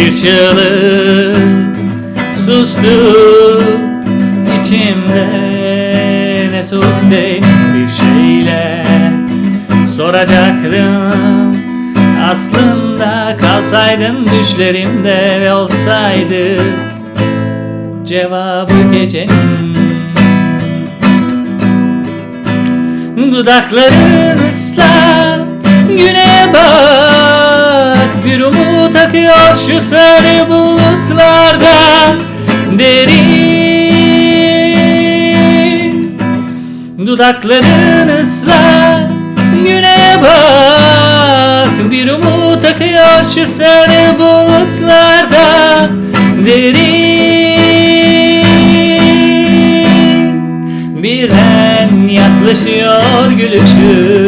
Bir çığlık sustu içimde. Ne değil bir şeyle Soracaktım. Aslında kalsaydın düşlerimde olsaydı Cevabı gecenin Dudakların ıslak güne bak Bir umut akıyor şu sarı bulutlarda. Derin Dudakların ıslak güne bak. Bir umut akıyor şu sarı bulutlarda. Derin Birden yaklaşıyor gülüşün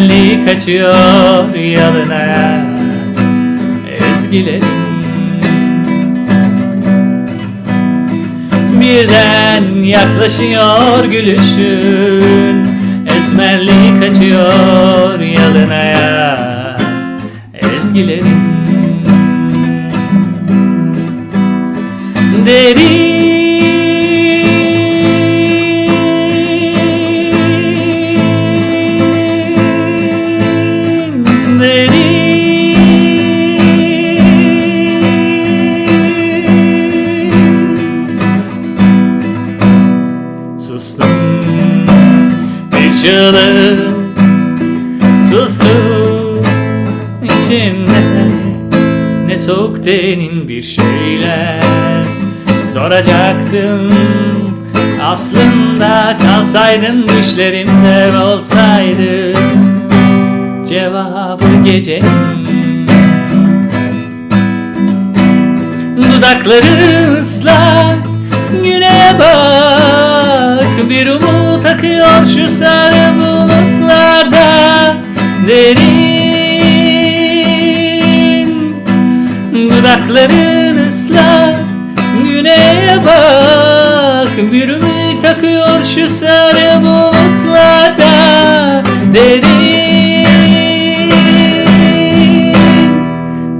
Esmerliği kaçıyor yalına Ezgilerin Birden yaklaşıyor gülüşün Esmerliği kaçıyor yalınaya Ezgilerin Derin bir çığlık Sustu içimde. Ne soğuk derin bir şeyler. Soracaktım Aslında kalsaydın düşlerimde olsaydı. Cevabı gecenin. Dudakları ıslak umut akıyor şu sarı bulutlarda Derin. Dudakların ıslak Güne bak. Bir umut akıyor şu sarı bulutlarda Derin.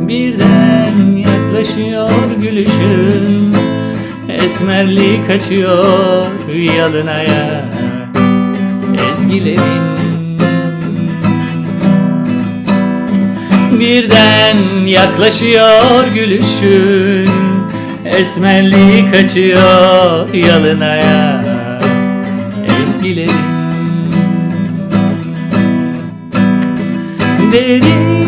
Birden yaklaşıyor gülüşün Esmerliği kaçıyor yalınaya Ezgilerin Birden yaklaşıyor gülüşün Esmerliği kaçıyor yalınaya. Ezgilerin Derin